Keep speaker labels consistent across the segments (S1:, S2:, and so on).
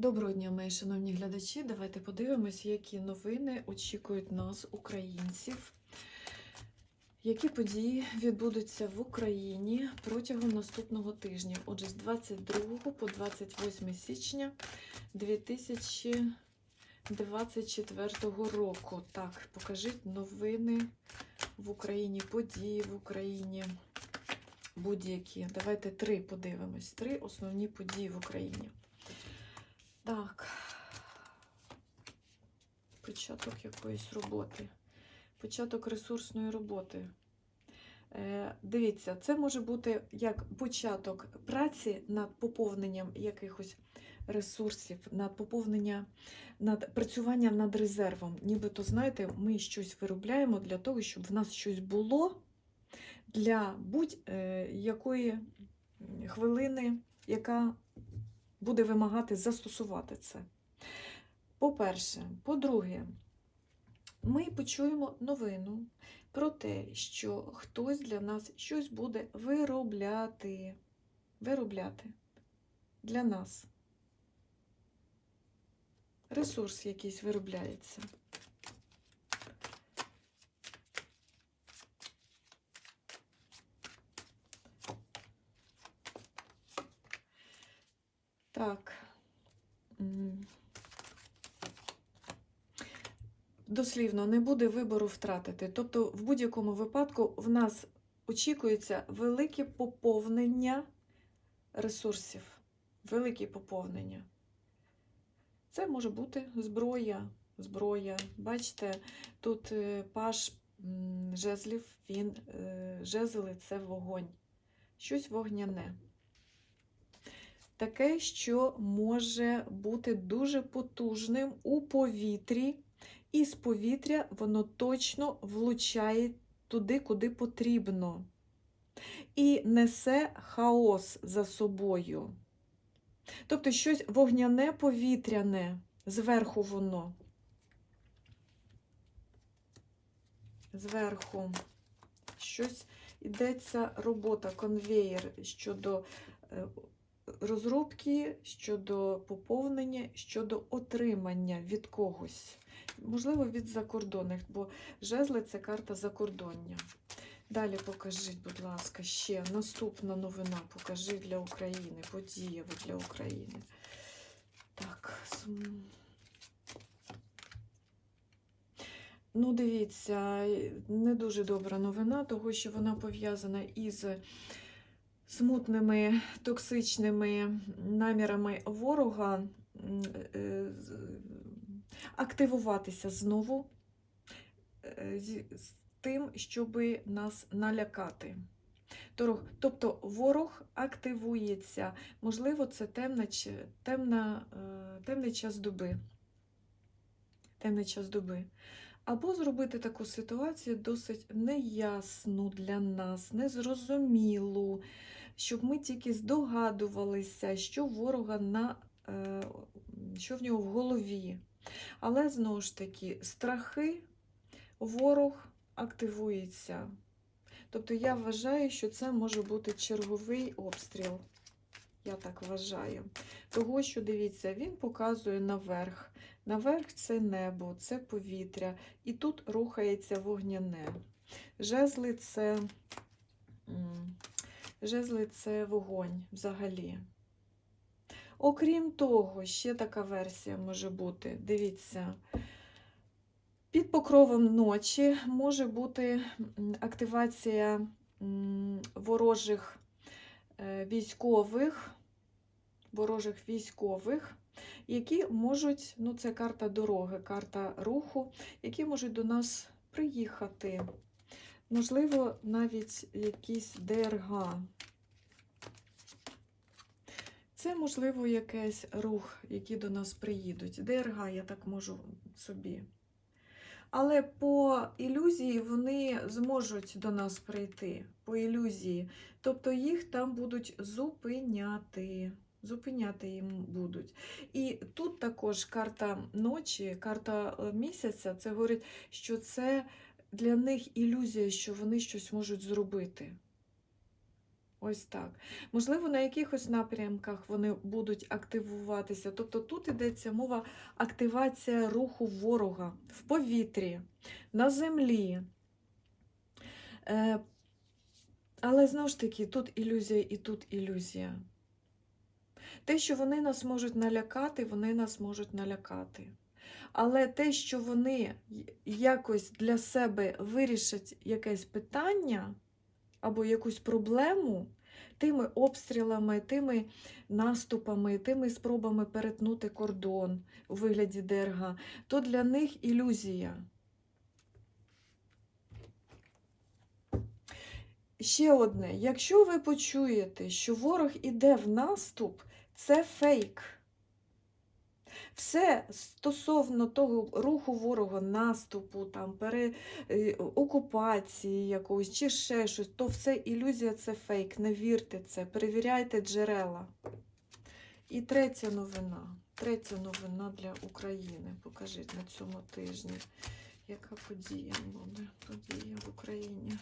S1: Доброго дня, мої шановні глядачі. Давайте подивимось, які новини очікують нас, українців. Які події відбудуться в Україні протягом наступного тижня? Отже, з 22 по 28 січня 2024 року. Так, покажіть новини в Україні, події в Україні. Будь-які. Давайте три подивимось. Три основні події в Україні. Так. Початок якоїсь роботи. Початок ресурсної роботи. Е, дивіться, це може бути як початок праці над поповненням якихось ресурсів, над поповнення, над працюванням над резервом. Нібито, знаєте, ми щось виробляємо для того, щоб в нас щось було для будь-якої хвилини, яка буде вимагати застосувати це. По-перше, по-друге, ми почуємо новину про те, що хтось для нас щось буде виробляти. Виробляти для нас. Ресурс якийсь виробляється. Так. Дослівно, не буде вибору втратити. Тобто, в будь-якому випадку в нас очікується велике поповнення ресурсів. Велике поповнення. Це може бути зброя. Зброя. Бачите, тут е, паш жезлів, він, е, жезли це вогонь. Щось вогняне таке, що може бути дуже потужним у повітрі, і з повітря воно точно влучає туди, куди потрібно. І несе хаос за собою. Тобто щось вогняне повітряне, зверху воно. Зверху щось йдеться робота, конвеєр щодо е, розробки щодо поповнення, щодо отримання від когось. Можливо, від закордонних, бо жезли це карта закордоння. Далі покажіть, будь ласка, ще наступна новина. Покажи для України, подія для України. Так. Ну, дивіться, не дуже добра новина, того що вона пов'язана із смутними токсичними намірами ворога е, активуватися знову е, з тим, щоб нас налякати. Тобто ворог активується, можливо, це темна, темна, е, темний час доби. Темний час доби. Або зробити таку ситуацію досить неясну для нас, незрозумілу, щоб ми тільки здогадувалися, що ворога на е, що в нього в голові. Але знову ж таки, страхи ворог активується. Тобто я вважаю, що це може бути черговий обстріл. Я так вважаю. Того, що, дивіться, він показує наверх. Наверх це небо, це повітря. І тут рухається вогняне. Жезли це Жезли це вогонь взагалі. Окрім того, ще така версія може бути. Дивіться, під покровом ночі може бути активація ворожих е, військових, ворожих військових, які можуть, ну це карта дороги, карта руху, які можуть до нас приїхати. Можливо, навіть якийсь ДРГ. Це, можливо, якийсь рух, який до нас приїдуть. ДРГ, я так можу собі. Але по ілюзії вони зможуть до нас прийти. По ілюзії. Тобто їх там будуть зупиняти. Зупиняти їм будуть. І тут також карта ночі, карта е, місяця, це говорить, що це для них ілюзія, що вони щось можуть зробити. Ось так. Можливо, на якихось напрямках вони будуть активуватися. Тобто тут йдеться мова активація руху ворога в повітрі, на землі. Е, але знову ж таки, тут ілюзія і тут ілюзія. Те, що вони нас можуть налякати, вони нас можуть налякати. Але те, що вони якось для себе вирішать якесь питання або якусь проблему, тими обстрілами, тими наступами, тими спробами перетнути кордон у вигляді ДРГ, то для них ілюзія. Ще одне, якщо ви почуєте, що ворог іде в наступ, це фейк. Все стосовно того руху ворога, наступу, там, пере, е, окупації якогось чи ще щось, то все ілюзія це фейк. Не вірте це, перевіряйте джерела. І третя новина. Третя новина для України. Покажіть на цьому тижні, яка подія буде. Подія в Україні.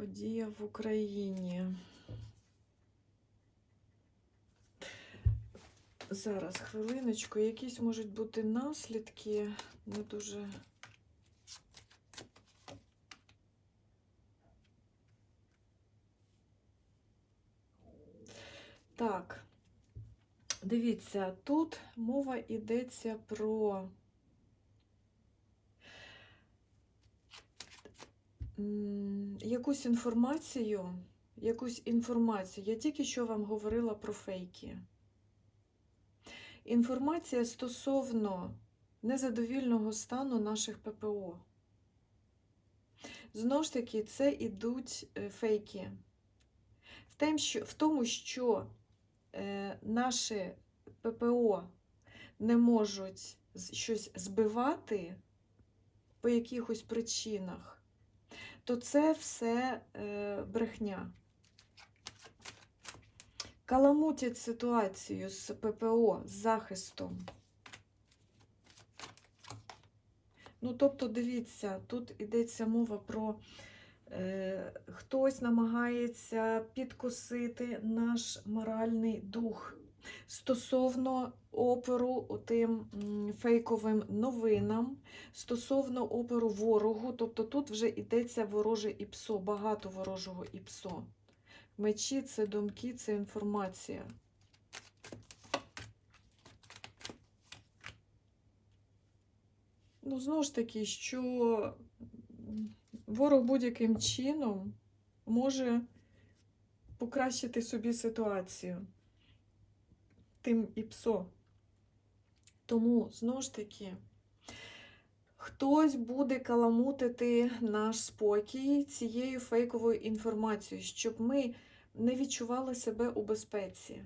S1: Подія в Україні. Зараз хвилиночку, якісь можуть бути наслідки, не дуже. Так, дивіться, тут мова йдеться про якусь інформацію, якусь інформацію. Я тільки що вам говорила про фейки. Інформація стосовно незадовільного стану наших ППО. Знову ж таки, це ідуть е, фейки. В, тому, що е, наші ППО не можуть щось збивати по якихось причинах, то це все е, брехня. Каламутять ситуацію з ППО, з захистом. Ну, тобто, дивіться, тут йдеться мова про е, хтось намагається підкосити наш моральний дух стосовно опору тим фейковим новинам, стосовно опору ворогу. Тобто тут вже йдеться вороже ІПСО, багато ворожого ІПСО. Мечі це думки, це інформація. Ну, знову ж таки, що ворог будь-яким чином може покращити собі ситуацію тим і псо. Тому, знову ж таки, хтось буде каламутити наш спокій цією фейковою інформацією, щоб ми не відчували себе у безпеці.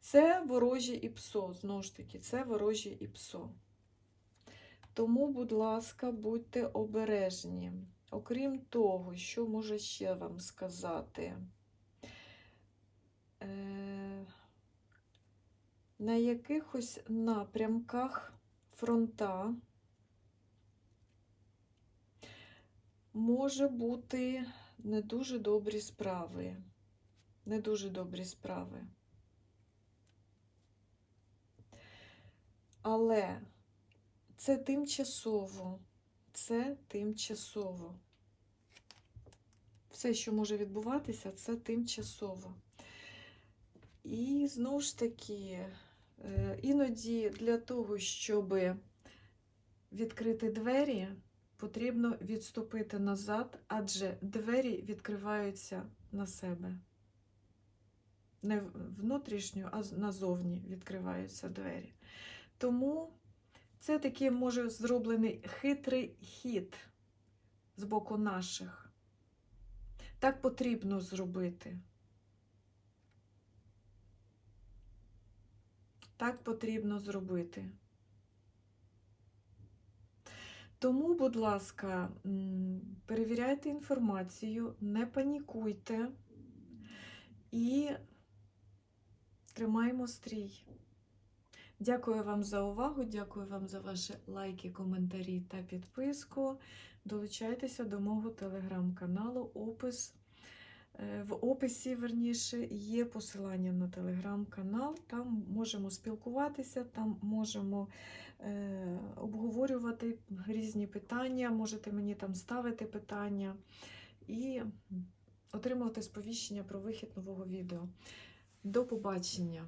S1: Це ворожі і псо, знову ж таки, це ворожі і псо. Тому, будь ласка, будьте обережні. Окрім того, що можу ще вам сказати, на якихось напрямках фронта може бути не дуже добрі справи. Не дуже добрі справи. Але це тимчасово. Це тимчасово. Все, що може відбуватися, це тимчасово. І знову ж таки, е, іноді для того, щоб відкрити двері, потрібно відступити назад, адже двері відкриваються на себе. Не внутрішньо, а назовні відкриваються двері. Тому це такий може зроблений хитрий хід з боку наших. Так потрібно зробити. Так потрібно зробити. Тому, будь ласка, перевіряйте інформацію, не панікуйте і Тримаємо стрій. Дякую вам за увагу, дякую вам за ваші лайки, коментарі та підписку. Долучайтеся до мого телеграм-каналу. Опис. Е, В описі, верніше, є посилання на телеграм-канал. Там можемо спілкуватися, там можемо е, обговорювати різні питання. Можете мені там ставити питання і отримувати сповіщення про вихід нового відео. До побачення!